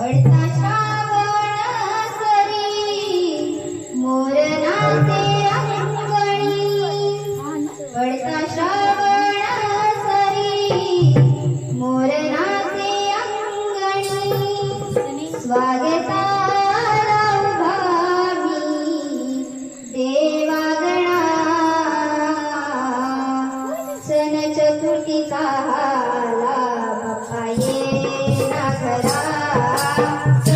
पडता श्रावण सरी मोरनाचे अंगणी. पडता श्रावण सरी अंगणी. देवागणा. सन चतुर्थीचा Yeah.